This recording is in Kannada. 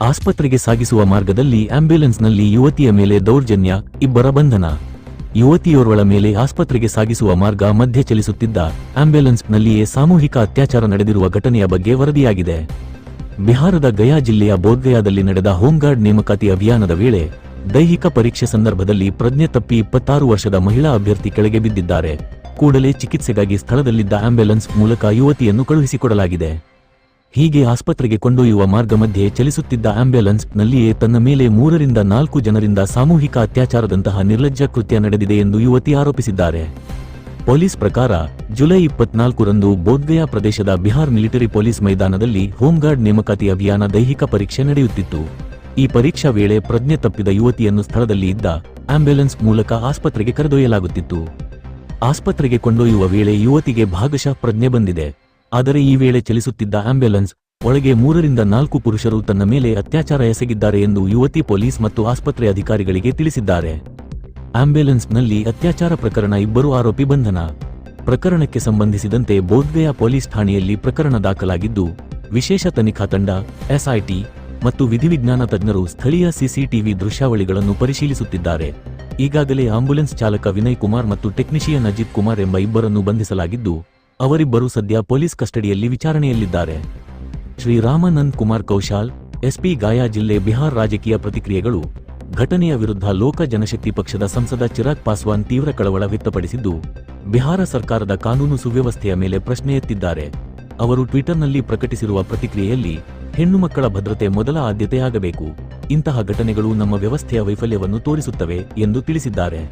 ಆಸ್ಪತ್ರೆಗೆ ಸಾಗಿಸುವ ಮಾರ್ಗದಲ್ಲಿ ಆಂಬ್ಯುಲೆನ್ಸ್ನಲ್ಲಿ ಯುವತಿಯ ಮೇಲೆ ದೌರ್ಜನ್ಯ, ಇಬ್ಬರ ಬಂಧನ. ಯುವತಿಯೋರ್ವಳ ಮೇಲೆ ಆಸ್ಪತ್ರೆಗೆ ಸಾಗಿಸುವ ಮಾರ್ಗ ಮಧ್ಯೆ ಚಲಿಸುತ್ತಿದ್ದ ಆಂಬ್ಯುಲೆನ್ಸ್ನಲ್ಲಿಯೇ ಸಾಮೂಹಿಕ ಅತ್ಯಾಚಾರ ನಡೆದಿರುವ ಘಟನೆಯ ಬಗ್ಗೆ ವರದಿಯಾಗಿದೆ. ಬಿಹಾರದ ಗಯಾ ಜಿಲ್ಲೆಯ ಬೋಧ್ಗಯಾದಲ್ಲಿ ನಡೆದ ಹೋಂಗಾರ್ಡ್ ನೇಮಕಾತಿ ಅಭಿಯಾನದ ವೇಳೆ ದೈಹಿಕ ಪರೀಕ್ಷೆ ಸಂದರ್ಭದಲ್ಲಿ ಪ್ರಜ್ಞೆ ತಪ್ಪಿ ಇಪ್ಪತ್ತಾರು ವರ್ಷದ ಮಹಿಳಾ ಅಭ್ಯರ್ಥಿ ಕೆಳಗೆ ಬಿದ್ದಿದ್ದಾರೆ. ಕೂಡಲೇ ಚಿಕಿತ್ಸೆಗಾಗಿ ಸ್ಥಳದಲ್ಲಿದ್ದ ಆಂಬ್ಯುಲೆನ್ಸ್ ಮೂಲಕ ಯುವತಿಯನ್ನು ಕಳುಹಿಸಿಕೊಡಲಾಗಿದೆ. ಹೀಗೆ ಆಸ್ಪತ್ರೆಗೆ ಕೊಂಡೊಯ್ಯುವ ಮಾರ್ಗ ಮಧ್ಯೆ ಚಲಿಸುತ್ತಿದ್ದ ಆಂಬ್ಯುಲೆನ್ಸ್ ನಲ್ಲಿಯೇ ತನ್ನ ಮೇಲೆ ಮೂರರಿಂದ ನಾಲ್ಕು ಜನರಿಂದ ಸಾಮೂಹಿಕ ಅತ್ಯಾಚಾರದಂತಹ ನಿರ್ಲಜ್ಜ ಕೃತ್ಯ ನಡೆದಿದೆ ಎಂದು ಯುವತಿ ಆರೋಪಿಸಿದ್ದಾರೆ. ಪೊಲೀಸ್ ಪ್ರಕಾರ, ಜುಲೈ ಇಪ್ಪತ್ನಾಲ್ಕರಂದು ಬೋಧ್ಗಯಾ ಪ್ರದೇಶದ ಬಿಹಾರ್ ಮಿಲಿಟರಿ ಪೊಲೀಸ್ ಮೈದಾನದಲ್ಲಿ ಹೋಂಗಾರ್ಡ್ ನೇಮಕಾತಿ ಅಭಿಯಾನ ದೈಹಿಕ ಪರೀಕ್ಷೆ ನಡೆಯುತ್ತಿತ್ತು. ಈ ಪರೀಕ್ಷಾ ವೇಳೆ ಪ್ರಜ್ಞೆ ತಪ್ಪಿದ ಯುವತಿಯನ್ನು ಸ್ಥಳದಲ್ಲಿ ಇದ್ದ ಆಂಬ್ಯುಲೆನ್ಸ್ ಮೂಲಕ ಆಸ್ಪತ್ರೆಗೆ ಕರೆದೊಯ್ಯಲಾಗುತ್ತಿತ್ತು. ಆಸ್ಪತ್ರೆಗೆ ಕೊಂಡೊಯ್ಯುವ ವೇಳೆ ಯುವತಿಗೆ ಭಾಗಶಃ ಪ್ರಜ್ಞೆ ಬಂದಿದೆ. ಆದರೆ ಈ ವೇಳೆ ಚಲಿಸುತ್ತಿದ್ದ ಆಂಬ್ಯುಲೆನ್ಸ್ ಒಳಗೆ ಮೂರರಿಂದ ನಾಲ್ಕು ಪುರುಷರು ತನ್ನ ಮೇಲೆ ಅತ್ಯಾಚಾರ ಎಸಗಿದ್ದಾರೆ ಎಂದು ಯುವತಿ ಪೊಲೀಸ್ ಮತ್ತು ಆಸ್ಪತ್ರೆ ಅಧಿಕಾರಿಗಳಿಗೆ ತಿಳಿಸಿದ್ದಾರೆ. ಆಂಬ್ಯುಲೆನ್ಸ್ನಲ್ಲಿ ಅತ್ಯಾಚಾರ ಪ್ರಕರಣ ಇಬ್ಬರು ಆರೋಪಿ ಬಂಧನ. ಪ್ರಕರಣಕ್ಕೆ ಸಂಬಂಧಿಸಿದಂತೆ ಬೋಧ್ವೆಯ ಪೊಲೀಸ್ ಠಾಣೆಯಲ್ಲಿ ಪ್ರಕರಣ ದಾಖಲಾಗಿದ್ದು, ವಿಶೇಷ ತನಿಖಾ ತಂಡ, ಎಸ್ಐಟಿ ಮತ್ತು ವಿಧಿವಿಜ್ಞಾನ ತಜ್ಞರು ಸ್ಥಳೀಯ ಸಿಸಿಟಿವಿ ದೃಶ್ಯಾವಳಿಗಳನ್ನು ಪರಿಶೀಲಿಸುತ್ತಿದ್ದಾರೆ. ಈಗಾಗಲೇ ಆಂಬ್ಯುಲೆನ್ಸ್ ಚಾಲಕ ವಿನಯ್ ಕುಮಾರ್ ಮತ್ತು ಟೆಕ್ನಿಷಿಯನ್ ಅಜಿತ್ ಕುಮಾರ್ ಎಂಬ ಇಬ್ಬರನ್ನು ಬಂಧಿಸಲಾಗಿದ್ದು ಅವರಿಬ್ಬರು ಸದ್ಯ ಪೊಲೀಸ್ ಕಸ್ಟಡಿಯಲ್ಲಿ ವಿಚಾರಣೆಯಲ್ಲಿದ್ದಾರೆ. ಶ್ರೀ ರಾಮಾನಂದ್ ಕುಮಾರ್ ಕೌಶಾಲ್, ಎಸ್ಪಿ ಗಾಯಾ ಜಿಲ್ಲೆ ಬಿಹಾರ್ ರಾಜಕೀಯ ಪ್ರತಿಕ್ರಿಯೆಗಳು ಘಟನೆಯ ವಿರುದ್ಧ ಲೋಕ ಜನಶಕ್ತಿ ಪಕ್ಷದ ಸಂಸದ ಚಿರಾಗ್ ಪಾಸ್ವಾನ್ ತೀವ್ರ ಕಳವಳ ವ್ಯಕ್ತಪಡಿಸಿದ್ದು, ಬಿಹಾರ ಸರ್ಕಾರದ ಕಾನೂನು ಸುವ್ಯವಸ್ಥೆಯ ಮೇಲೆ ಪ್ರಶ್ನೆ ಎತ್ತಿದ್ದಾರೆ. ಅವರು ಟ್ವಿಟರ್ನಲ್ಲಿ ಪ್ರಕಟಿಸಿರುವ ಪ್ರತಿಕ್ರಿಯೆಯಲ್ಲಿ, ಹೆಣ್ಣು ಮಕ್ಕಳ ಭದ್ರತೆ ಮೊದಲ ಆದ್ಯತೆಯಾಗಬೇಕು, ಇಂತಹ ಘಟನೆಗಳು ನಮ್ಮ ವ್ಯವಸ್ಥೆಯ ವೈಫಲ್ಯವನ್ನು ತೋರಿಸುತ್ತವೆ ಎಂದು ತಿಳಿಸಿದ್ದಾರೆ.